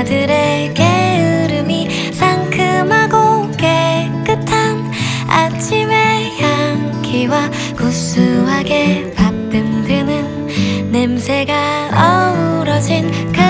그 아들의 게으름이 상큼하고 깨끗한 아침의 향기와 구수하게 밥 뜸드는 냄새가 어우러진 가